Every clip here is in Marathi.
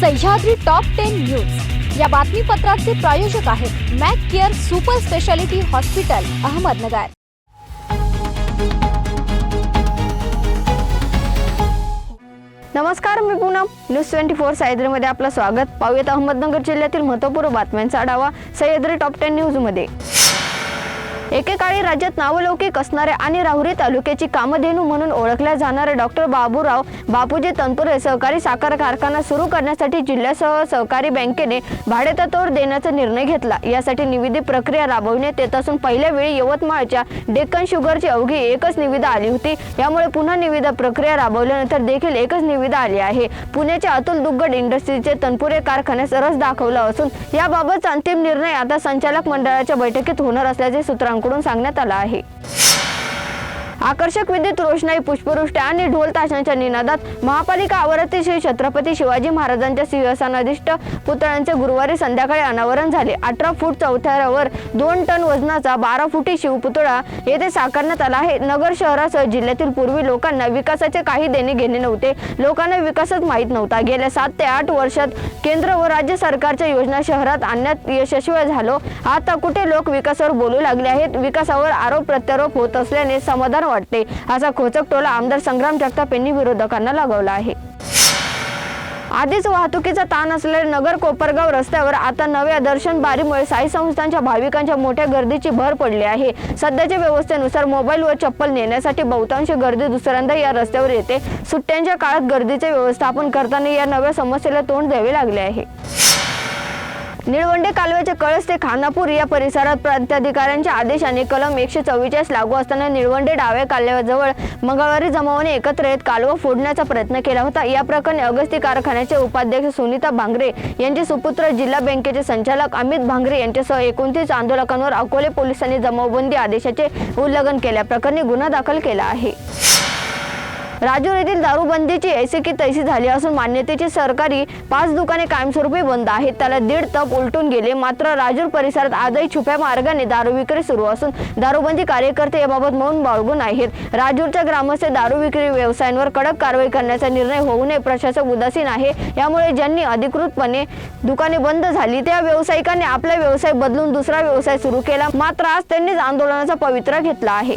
सह्याद्री टॉप टेन न्यूज या बातमीपत्राचे प्रायोजक आहेत Mac Care super speciality hospital Ahmednagar. नमस्कार मी पूनम. न्यूज ट्वेंटी फोर सह्याद्रीमध्ये आपलं स्वागत. पाहूयात अहमदनगर जिल्ह्यातील महत्त्वपूर्ण बातम्यांचा आढावा सह्याद्री टॉप टेन न्यूजमध्ये एकेकाळी राज्यात नावलौकिक असणाऱ्या आणि राहुरी तालुक्याची कामधेनू म्हणून ओळखल्या जाणाऱ्या डॉक्टर बाबूराव बापूजी तनपुरे सहकारी साखर कारखाना सुरू करण्यासाठी जिल्ह्यासह सहकारी बँकेने भाडेतत्वावर देण्याचा निर्णय घेतला. यासाठी निविदी प्रक्रिया राबविण्यात येत असून पहिल्या वेळी यवतमाळच्या डेक्कन शुगरची अवघी एकच निविदा आली होती. यामुळे पुन्हा निविदा प्रक्रिया राबवल्यानंतर देखील एकच निविदा आली आहे. पुण्याच्या अतुल दुग्गड इंडस्ट्रीचे तनपुरे कारखान्यास रस दाखवला असून याबाबतचा अंतिम निर्णय आता संचालक मंडळाच्या बैठकीत होणार असल्याचे सूत्रांकडून सांगण्यात आलं आहे. आकर्षक विद्युत रोषणाई पुष्पवृष्टी आणि ढोल ताशांच्या निनादात महापालिका आवारातील श्री छत्रपती शिवाजी महाराजांच्या सिंहासनाधिष्ट पुतळ्यांचे गुरुवारी संध्याकाळी अनावरण झाले. अठरा फूट चौथऱ्यावर दोन टन वजनाचा बारा फुटी शिवपुतळा येथे साकारण्यात आला आहे. नगर शहरासह जिल्ह्यातील पूर्वी लोकांना विकासाचे काही देणे घेणे नव्हते. लोकांना विकासच माहीत नव्हता. गेल्या सात ते आठ वर्षात केंद्र व राज्य सरकारच्या योजना शहरात आणण्यात यशस्वी झालो. आता कुठे लोक विकासावर बोलू लागले आहेत? विकासावर आरोप प्रत्यारोप होत असल्याने समाधान वाटते. असा खोचक टोला आमदार संग्राम जगताप यांनी विरोधकांना लगावला आहे. आधीच वाहतुकीचा ताण असलेल्या नगर कोपरगाव रस्त्यावर आता नव्या दर्शन बारीमुळे साई संस्थांच्या भाविकांच्या मोठ्या गर्दीची भर पडली आहे. सध्याच्या व्यवस्थेनुसार मोबाईल व चप्पल नेण्यासाठी बहुतांश गर्दी दुसऱ्यांदा या रस्त्यावर येते. सुट्ट्यांच्या काळात गर्दीचे व्यवस्थापन करताना या नव्या समस्येला तोंड द्यावे लागले आहे. निळवंडे कालव्याचे कळस ते खानापूर या परिसरात प्रांताधिकाऱ्यांच्या आदेशाने कलम एकशे चव्वेचाळीस लागू असताना निळवंडे डाव्या कालव्याजवळ मंगळवारी जमावाने एकत्र येत कालवा फोडण्याचा प्रयत्न केला होता. या प्रकरणी अगस्ती कारखान्याचे उपाध्यक्ष सुनीता भांगरे यांचे सुपुत्र जिल्हा बँकेचे संचालक अमित भांगरे यांच्यासह एकोणतीस आंदोलकांवर अकोले पोलिसांनी जमावबंदी आदेशाचे उल्लंघन केल्याप्रकरणी गुन्हा दाखल केला आहे. राजूर येथील दारूबंदीची ऐसी की तैसी झाली असून मान्यतेची सरकारी पाच दुकाने कायमस्वरूपी बंद आहेत. त्याला दीड तप उलटून गेले. मात्र राजूर परिसरात आजही छुप्या मार्गाने दारू विक्री सुरू असून दारूबंदी कार्यकर्ते याबाबत मौन बाळगून आहेत राजूरच्या ग्रामस्थ दारू विक्री व्यवसायांवर कडक कारवाई करण्याचा निर्णय होऊ नये प्रशासक उदासीन आहे. यामुळे ज्यांनी अधिकृतपणे दुकाने बंद झाली त्या व्यावसायिकांनी आपला व्यवसाय बदलून दुसरा व्यवसाय सुरू केला. मात्र आज त्यांनीच आंदोलनाचा पवित्रा घेतला आहे.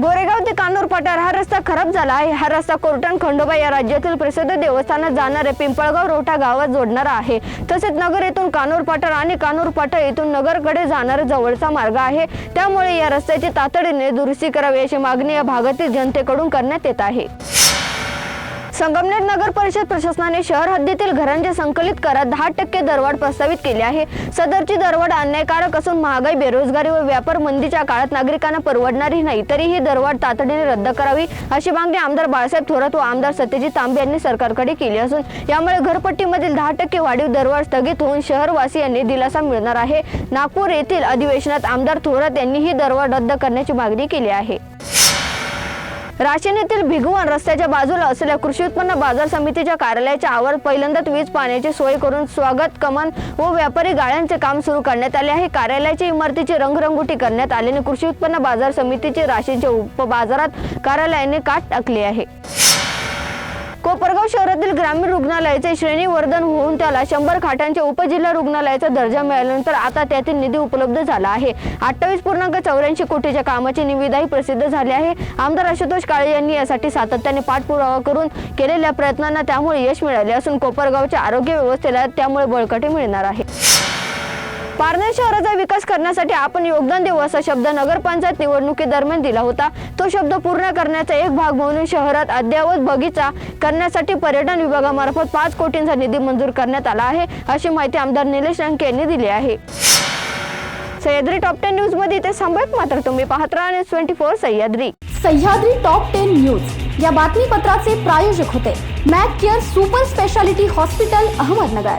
गोरेगाव ते कानूर पठार हा रस्ता खराब झाला आहे. हा रस्ता कोर्टन खंडोबा या राज्यातील प्रसिद्ध देवस्थानात जाणारे पिंपळगाव रोठा गावात जोडणारा आहे. तसेच नगर येथून कानूर पठार आणि कानूर पठार येथून नगरकडे जाणारा जवळचा मार्ग आहे. त्यामुळे या रस्त्याची तातडीने दुरुस्ती करावी अशी मागणी या भागातील जनतेकडून करण्यात येत आहे. संगमनेर नगर परिषद प्रशासनाने शहर हद्दीतील घरांचे संकलित करात दहा टक्के दरवाढ प्रस्तावित केली आहे. सदरची दरवाढ अन्यायकारक असून महागाई बेरोजगारी व व्यापार मंदीच्या काळात नागरिकांना परवडणारी नाही. तरी ही दरवाढ तातडीने रद्द करावी अशी मागणी आमदार बाळासाहेब थोरात व आमदार सत्यजित तांबे यांनी सरकारकडे केली असून यामुळे घरपट्टीमधील दहा टक्के वाढीव दरवाढ स्थगित होऊन शहरवासियांनी दिलासा मिळणार आहे. नागपूर येथील अधिवेशनात आमदार थोरात यांनी ही दरवाढ रद्द करण्याची मागणी केली आहे. राशीन येथील भिगवण रस्त्याच्या बाजूला असलेल्या कृषी उत्पन्न बाजार समितीच्या कार्यालयाच्या आवारात पहिल्यांदाच वीज पाण्याची सोय करून स्वागत कमान व व्यापारी गाळ्यांचे काम सुरू करण्यात आले आहे. कार्यालयाच्या इमारतीची रंगरंगोटी करण्यात आल्याने कृषी उत्पन्न बाजार समितीचे राशींच्या उपबाजारात कार्यालयाने काट टाकली आहे. कोपरगाव शहरातील ग्रामीण रुग्णालयाचे श्रेणीवर्धन होऊन त्याला शंभर खाटांच्या उपजिल्हा रुग्णालयाचा दर्जा मिळाल्यानंतर आता त्यातील निधी उपलब्ध झाला आहे. अठ्ठावीस पूर्णांक चौऱ्याऐंशी कोटीच्या कामाची निविदाही प्रसिद्ध झाली आहे. आमदार आशुतोष काळे यांनी यासाठी सातत्याने पाठपुरावा करून केलेल्या प्रयत्नांना त्यामुळे यश मिळाले असून कोपरगावच्या आरोग्य व्यवस्थेला त्यामुळे बळकटी मिळणार आहे. पारनेर शहराचा विकास करण्यासाठी आपण योगदान देऊ असा शब्द नगरपंचायत निवडणुकीदरम्यान दिला होता. तो शब्द पूर्ण करण्याचा एक भाग म्हणून शहरात अद्ययावत बगीचा करण्यासाठी पर्यटन विभागामार्फत पाच कोटींचा निधी मंजूर करण्यात आला आहे अशी माहिती आमदार निलेश लंके यांनी दिली आहे. सह्याद्री टॉप टेन न्यूजमध्ये इथे थांबत मात्र तुम्ही पाहत राहा news twenty four Sahyadri. Sahyadri top ten news. या बातमीपत्राचे प्रायोजक होते. Mac Care super speciality hospital Ahmednagar.